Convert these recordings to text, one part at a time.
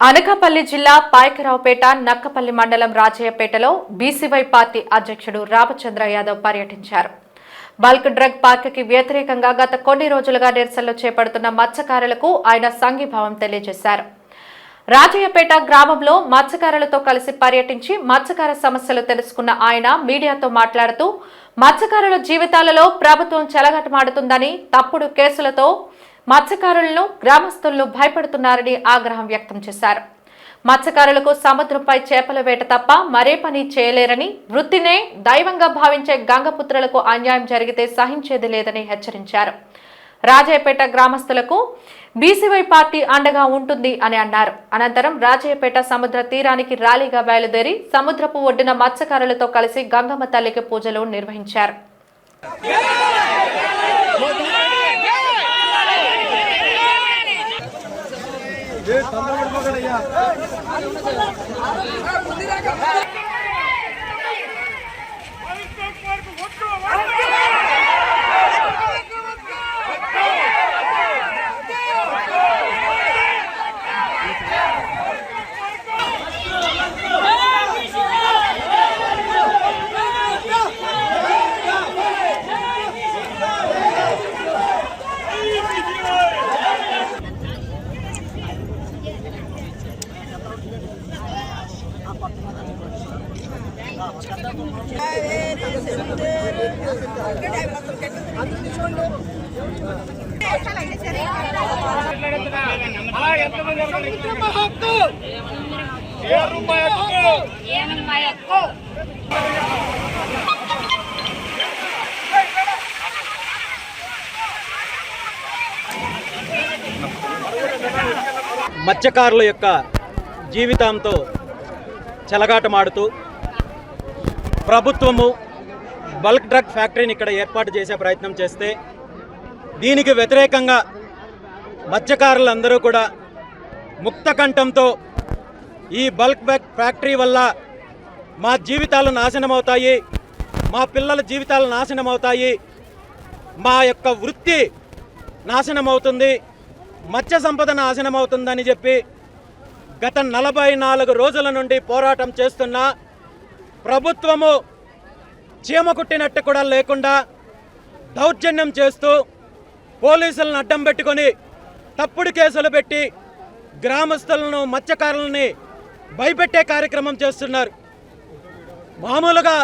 అనకాపల్లి జిల్లా పాయకరావుపేట నక్కపల్లి మండలం రాజయ్యపేటలో BCY party అధ్యక్షుడు రామచంద్ర యాదవ్ పర్యటించారు. బల్క్ డ్రగ్ పార్క్కి వ్యతిరేకంగా గత కొన్ని రోజులుగా నిరసనలు చేపడుతున్న మత్స్యకారులకు ఆయన సంఘీభావం తెలియజేశారు. రాజయ్యపేట గ్రామంలో మత్స్యకారులతో కలిసి పర్యటించి మత్స్యకార సమస్యలు తెలుసుకున్న ఆయన మీడియాతో మాట్లాడుతూ మత్స్యకారుల జీవితాలలో ప్రభుత్వం చెలగటమాడుతుందని తప్పుడు కేసులతో మత్స్యకారులను గ్రామస్తులను భయపడుతున్నారని ఆగ్రహం వ్యక్తం చేశారు. మత్స్యకారులకు సముద్రంపై చేపల వేట తప్ప మరే పని చేయలేరని వృత్తినే దైవంగా భావించే గంగపుత్రులకు అన్యాయం జరిగితే సహించేది లేదని హెచ్చరించారు. రాజయ్యపేట గ్రామస్తులకు బీసీవై పార్టీ అండగా ఉంటుంది అని అన్నారు. అనంతరం రాజయ్యపేట సముద్ర తీరానికి ర్యాలీగా బయలుదేరి సముద్రపు ఒడ్డున మత్స్యకారులతో కలిసి గంగమ్మ తల్లికి పూజలు నిర్వహించారు. ஏ தமிழ் மகளையா మత్స్యకారుల యొక్క జీవితంతో చెలగాటమాడుతూ ప్రభుత్వము బల్క్ డ్రగ్ ఫ్యాక్టరీని ఇక్కడ ఏర్పాటు చేసే ప్రయత్నం చేస్తే దీనికి వ్యతిరేకంగా మత్స్యకారులందరూ కూడా ముక్త కంఠంతో ఈ బల్క్ ఫ్యాక్టరీ వల్ల మా జీవితాలు నాశనమవుతాయి మా పిల్లల జీవితాలు నాశనమవుతాయి మా యొక్క వృత్తి నాశనమవుతుంది మత్స్య సంపద నాశనమవుతుందని చెప్పి గత నలభై నాలుగు రోజుల నుండి పోరాటం చేస్తున్న ప్రభుత్వము చీమ కుట్టినట్టు కూడా లేకుండా దౌర్జన్యం చేస్తూ పోలీసులను అడ్డం పెట్టుకొని తప్పుడు కేసులు పెట్టి గ్రామస్తులను మత్స్యకారులని భయపెట్టే కార్యక్రమం చేస్తున్నారు. మామూలుగా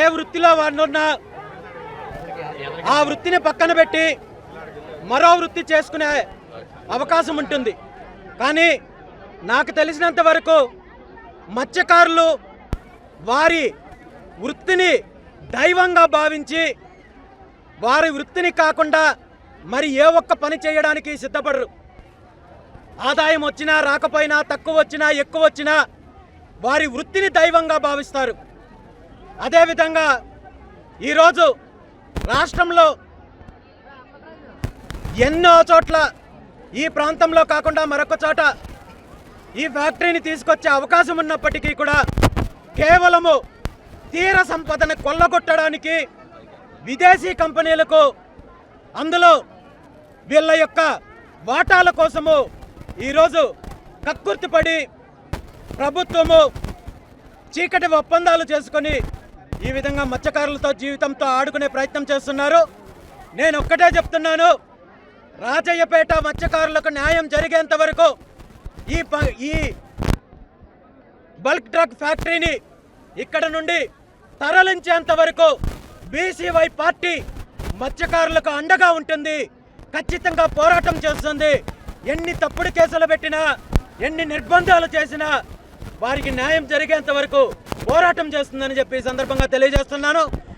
ఏ వృత్తిలో వాడున్నా ఆ వృత్తిని పక్కన పెట్టి మరో వృత్తి చేసుకునే అవకాశం ఉంటుంది. కానీ నాకు తెలిసినంత వరకు మత్స్యకారులు వారి వృత్తిని దైవంగా భావించి వారి వృత్తిని కాకుండా మరి ఏ ఒక్క పని చేయడానికి సిద్ధపడరు. ఆదాయం వచ్చినా రాకపోయినా తక్కువ వచ్చినా ఎక్కువ వచ్చినా వారి వృత్తిని దైవంగా భావిస్తారు. అదేవిధంగా ఈరోజు రాష్ట్రంలో ఎన్నో చోట్ల ఈ ప్రాంతంలో కాకుండా మరొక చోట ఈ ఫ్యాక్టరీని తీసుకొచ్చే అవకాశం ఉన్నప్పటికీ కూడా కేవలము తీర సంపదను కొల్లగొట్టడానికి విదేశీ కంపెనీలకు అందులో వీళ్ళ యొక్క వాటాల కోసము ఈరోజు కక్కుర్తిపడి ప్రభుత్వము చీకటి ఒప్పందాలు చేసుకొని ఈ విధంగా మత్స్యకారులతో జీవితంతో ఆడుకునే ప్రయత్నం చేస్తున్నారు. నేను ఒక్కటే చెప్తున్నాను రాజయ్యపేట మత్స్యకారులకు న్యాయం జరిగేంత వరకు ఈ ప- ఈ బల్క్ డ్రగ్ ఫ్యాక్టరీని ఇక్కడ నుండి తరలించేంత వరకు బీసీవై పార్టీ మత్స్యకారులకు అండగా ఉంటుంది. ఖచ్చితంగా పోరాటం చేస్తుంది. ఎన్ని తప్పుడు కేసులు పెట్టినా ఎన్ని నిర్బంధాలు చేసినా వారికి న్యాయం జరిగేంత వరకు పోరాటం చేస్తుందని చెప్పి ఈ సందర్భంగా తెలియజేస్తున్నాను.